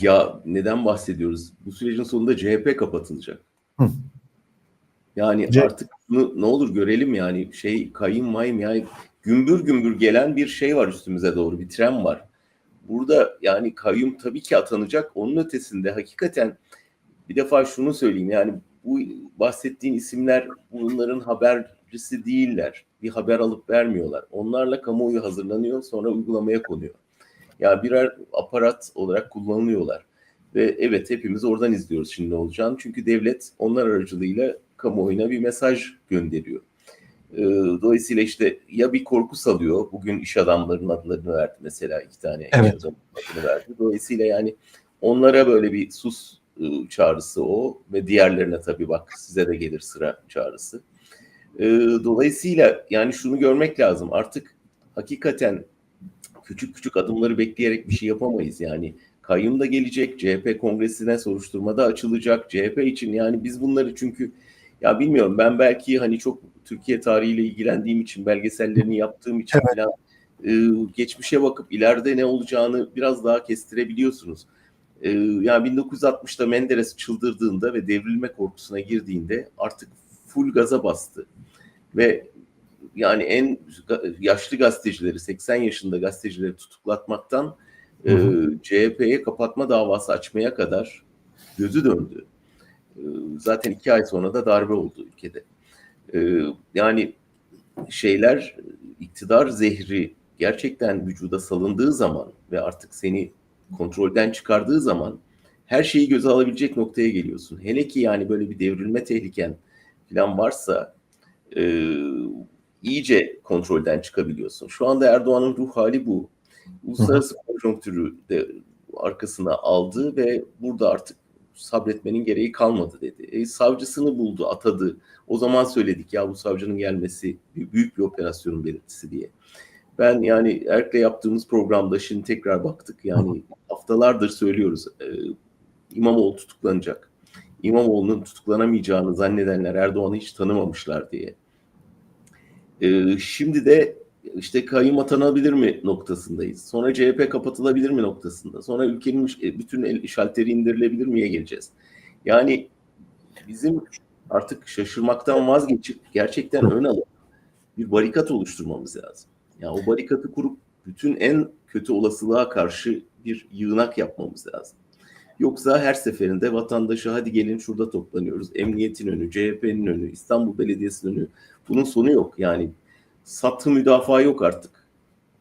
Ya neden bahsediyoruz? Bu sürecin sonunda CHP kapatılacak. Hı. Yani C- artık bunu ne olur görelim yani şey kayın mayım yani gümbür gümbür gelen bir şey var üstümüze doğru bir tren var. Burada yani kayyum tabii ki atanacak. Onun ötesinde hakikaten bir defa şunu söyleyeyim yani bu bahsettiğin isimler bunların habercisi değiller. Bir haber alıp vermiyorlar. Onlarla kamuoyu hazırlanıyor sonra uygulamaya konuyor. Yani birer aparat olarak kullanılıyorlar. Ve evet hepimiz oradan izliyoruz şimdi ne olacağını. Çünkü devlet onlar aracılığıyla kamuoyuna bir mesaj gönderiyor. Ee, dolayısıyla işte ya bir korku salıyor. Bugün iş adamlarının adlarını verdi mesela iki tane Evet. iş adamının adını verdi. Dolayısıyla yani onlara böyle bir sus ıı, çağrısı o ve diğerlerine tabii bak size de gelir sıra çağrısı. Ee, dolayısıyla yani şunu görmek lazım artık hakikaten küçük küçük adımları bekleyerek bir şey yapamayız yani. Kayyum da gelecek, CHP kongresine soruşturmada açılacak. CHP için yani biz bunları çünkü ya bilmiyorum ben belki hani çok Türkiye tarihiyle ilgilendiğim için, belgesellerini yaptığım için Evet. falan e, geçmişe bakıp ileride ne olacağını biraz daha kestirebiliyorsunuz. E, yani 1960'da Menderes çıldırdığında ve devrilme korkusuna girdiğinde artık full gaza bastı. Ve yani en yaşlı gazetecileri, 80 yaşında gazetecileri tutuklatmaktan e, Hı hı. CHP'ye kapatma davası açmaya kadar gözü döndü. E, zaten iki ay sonra da darbe oldu ülkede. E, yani şeyler, iktidar zehri gerçekten vücuda salındığı zaman ve artık seni kontrolden çıkardığı zaman her şeyi göze alabilecek noktaya geliyorsun. Hele ki yani böyle bir devrilme tehliken falan varsa e, iyice kontrolden çıkabiliyorsun. Şu anda Erdoğan'ın ruh hali bu. Uluslararası konjonktürü de arkasına aldı ve burada artık sabretmenin gereği kalmadı dedi. E, savcısını buldu, atadı. O zaman söyledik ya bu savcının gelmesi büyük bir operasyonun belirtisi diye. Ben yani Erk'le yaptığımız programda şimdi tekrar baktık. Yani haftalardır söylüyoruz. E, İmamoğlu tutuklanacak. İmamoğlu'nun tutuklanamayacağını zannedenler Erdoğan'ı hiç tanımamışlar diye. Ee, şimdi de işte kayyum atanabilir mi noktasındayız. Sonra CHP kapatılabilir mi noktasında. Sonra ülkenin e, bütün şalteri indirilebilir miye geleceğiz. Yani bizim artık şaşırmaktan vazgeçip gerçekten ön alıp bir barikat oluşturmamız lazım. Yani o barikatı kurup bütün en kötü olasılığa karşı bir yığınak yapmamız lazım. Yoksa her seferinde vatandaşı hadi gelin şurada toplanıyoruz. Emniyetin önü, CHP'nin önü, İstanbul Belediyesi'nin önü. Bunun sonu yok. Yani satı müdafaa yok artık.